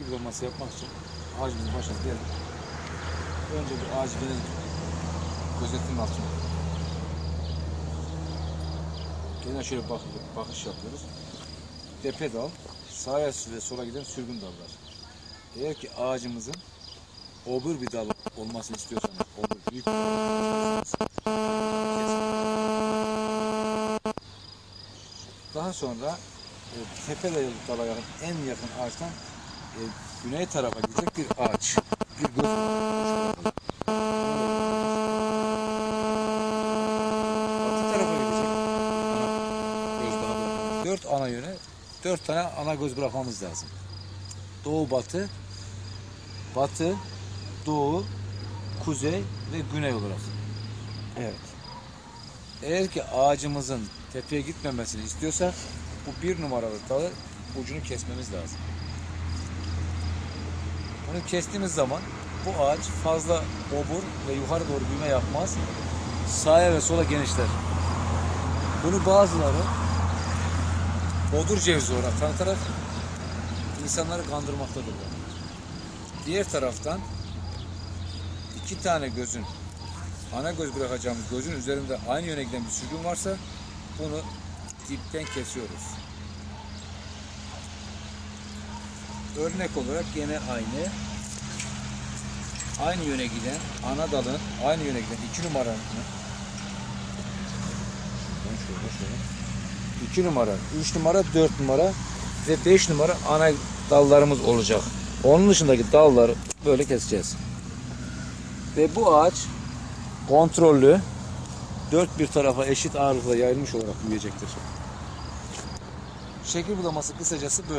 şekil bulaması yapmak için ağacımızın başına gelip önce bir ağacı genel gözetim altına genel şöyle bak, bakış yapıyoruz. Tepe dal, sağa ve sola giden sürgün dallar. Eğer ki ağacımızın obur bir dal olmasını istiyorsanız, obur büyük bir dal. Daha sonra e, tepe dayalı dala yakın, en yakın ağaçtan e, güney tarafa gidecek bir ağaç. Bir göz. Batı tarafa gidecek. Dört ana yöne, dört tane ana göz bırakmamız lazım. Doğu batı, batı, doğu, kuzey ve güney olarak. Evet. Eğer ki ağacımızın tepeye gitmemesini istiyorsak bu bir numaralı dalı ucunu kesmemiz lazım. Bunu kestiğimiz zaman bu ağaç fazla obur ve yukarı doğru büyüme yapmaz. Sağa ve sola genişler. Bunu bazıları bodur cevizi olarak tanıtarak insanları kandırmaktadırlar. Diğer taraftan iki tane gözün ana göz bırakacağımız gözün üzerinde aynı yöne giden bir sürgün varsa bunu dipten kesiyoruz. Örnek olarak gene aynı aynı yöne giden ana dalın aynı yöne giden iki numaranın şöyle şöyle. iki numara, üç numara, dört numara ve beş numara ana dallarımız olacak. Onun dışındaki dalları böyle keseceğiz. Ve bu ağaç kontrollü dört bir tarafa eşit ağırlıkla yayılmış olarak büyüyecektir. Şekil bulaması kısacası böyle.